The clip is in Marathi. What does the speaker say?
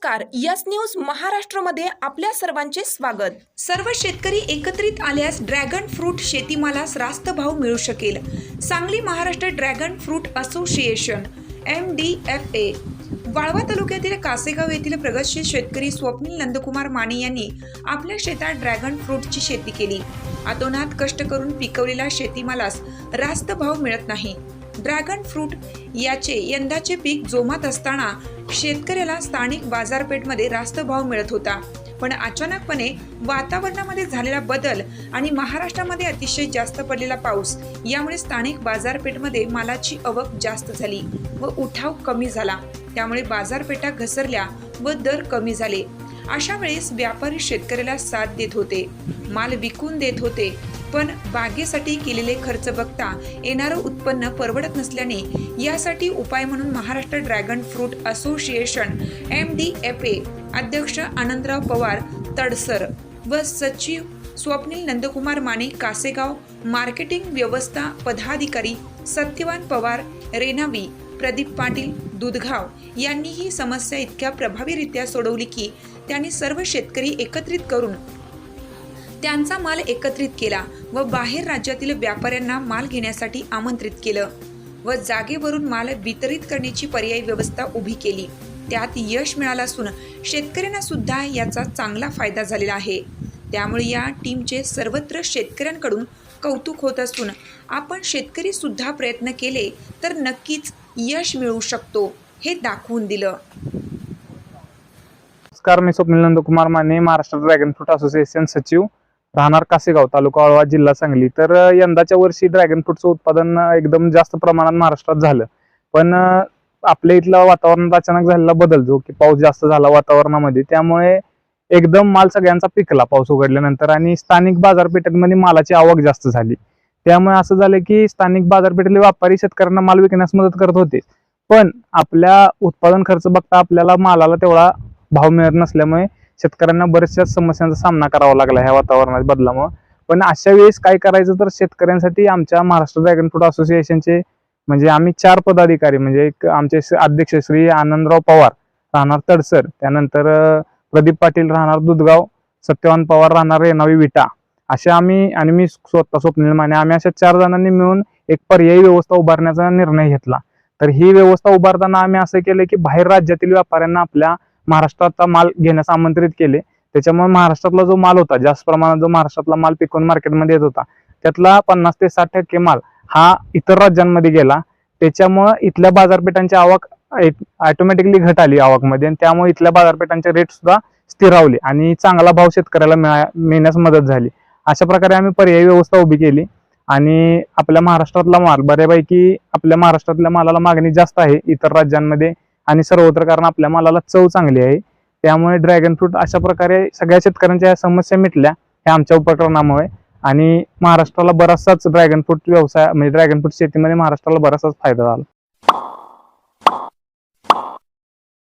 नमस्कार. यस न्यूज महाराष्ट्रमध्ये आपल्या सर्वांचे स्वागत. सर्व शेतकरी एकत्रित आल्यास ड्रॅगन फ्रूट शेतीमालास रास्त भाव मिळू शकेल. Sangli Maharashtra dragon fruit association M D F A. Walwa तालुक्यातील कासेगाव येथील प्रगतशील शेतकरी स्वप्नील नंदकुमार माने यांनी आपल्या शेतात ड्रॅगन फ्रूटची शेती केली. अतोनात कष्ट करून पिकवलेला शेतीमालास रास्त भाव मिळत नाही. ड्रॅगन फ्रूट याचे यंदाचे पीक जोमात असताना शेतकऱ्याला स्थानिक बाजारपेठमध्ये रास्त भाव मिळत होता. पण अचानकपणे वातावरणामध्ये झालेला बदल आणि महाराष्ट्रामध्ये अतिशय जास्त पडलेला पाऊस यामुळे स्थानिक बाजारपेठमध्ये मालाची आवक जास्त झाली व उठाव कमी झाला. त्यामुळे बाजारपेठा घसरल्या व दर कमी झाले. अशा वेळेस व्यापारी शेतकऱ्याला साथ देत होते. माल विकून देत होते. पण बागेसाठी केलेले खर्च बघता येणारं उत्पन्न परवडत नसल्याने यासाठी उपाय म्हणून Maharashtra dragon fruit association M D F A अध्यक्ष आनंदराव पवार तडसर व सचिव स्वप्नील नंदकुमार माने कासेगाव मार्केटिंग व्यवस्था पदाधिकारी सत्यवान पवार रेनावी प्रदीप पाटील दुधगाव यांनी ही समस्या इतक्या प्रभावीरित्या सोडवली की त्यांनी सर्व शेतकरी एकत्रित करून त्यांचा माल एकत्रित केला व बाहेर राज्यातील व्यापाऱ्यांना माल घेण्यासाठी आमंत्रित केलं व जागेवरून माल वितरित करण्याची पर्यायी व्यवस्था उभी केली. त्यात यश मिळालं असून शेतकऱ्यांना सुद्धा याचा चांगला फायदा झालेला आहे. त्यामुळे या टीमचे सर्वत्र शेतकऱ्यांकडून कौतुक होत असून आपण शेतकरी सुद्धा प्रयत्न केले तर नक्कीच यश मिळू शकतो हे दाखवून दिलं. नमस्कार मी Swapnil Nandkumar Mane Maharashtra dragon fruit association सचिव राहणार कासेगाव तालुका वाळवा जिल्हा सांगली. तर यंदाच्या वर्षी ड्रॅगन फ्रूटचं उत्पादन एकदम जास्त प्रमाणात महाराष्ट्रात झालं. पण आपल्या इथला वातावरणात अचानक झालेला बदल जो की पाऊस जास्त झाला वातावरणामध्ये त्यामुळे एकदम माल सगळ्यांचा पिकला पाऊस उघडल्यानंतर आणि स्थानिक बाजारपेठांमध्ये म्हणजे मालाची आवक जास्त झाली. त्यामुळे असं झालं की स्थानिक बाजारपेठेतले व्यापारी शेतकऱ्यांना माल विकण्यास मदत करत होते. पण आपल्या उत्पादन खर्च बघता आपल्याला मालाला तेवढा भाव मिळत नसल्यामुळे शेतकऱ्यांना बऱ्याचशा समस्यांचा सामना करावा लागला ह्या वातावरणात बदलामुळे. पण अशा वेळेस काय करायचं तर शेतकऱ्यांसाठी आमच्या महाराष्ट्र ड्रॅगन फ्रूट असोसिएशनचे म्हणजे आम्ही चार पदाधिकारी म्हणजे एक आमचे अध्यक्ष श्री आनंदराव पवार राहणार तडसर त्यानंतर प्रदीप पाटील राहणार दुधगाव सत्यवान पवार राहणार रेणावी विटा. अशा आम्ही आणि मी स्वतः स्वप्नील माने आम्ही अशा चार जणांनी मिळून एक पर्यायी व्यवस्था उभारण्याचा निर्णय घेतला. तर ही व्यवस्था उभारताना आम्ही असं केलं की बाहेर राज्यातील व्यापाऱ्यांना आपल्या महाराष्ट्राचा माल घेण्यास आमंत्रित केले. त्याच्यामुळे महाराष्ट्रातला जो माल होता जास्त प्रमाणात जो महाराष्ट्रातला माल पिकवून मार्केटमध्ये येत होता त्यातला पन्नास ते साठ टक्के माल हा इतर राज्यांमध्ये गेला. त्याच्यामुळं इथल्या बाजारपेठांची आवक ऑटोमॅटिकली घट आली आवकमध्ये आणि त्यामुळे इथल्या बाजारपेठांचे रेट सुद्धा स्थिरावले आणि चांगला भाव शेतकऱ्याला मिळा मिळण्यास मदत झाली. अशा प्रकारे आम्ही पर्यायी व्यवस्था उभी केली. आणि आपल्या महाराष्ट्रातला माल बऱ्यापैकी आपल्या महाराष्ट्रातल्या मालाला मागणी जास्त आहे इतर राज्यांमध्ये आणि सर्वत्र कारण आपल्या मालाला चव चांगली आहे. त्यामुळे ड्रॅगन फ्रूट अशा प्रकारे सगळ्या शेतकऱ्यांच्या समस्या मिटल्या ह्या आमच्या उपक्रमामुळे आणि महाराष्ट्राला बराचसाच ड्रॅगन फ्रूट व्यवसाय म्हणजे ड्रॅगन फ्रूट शेतीमध्ये महाराष्ट्राला बराचसाच फायदा झाला.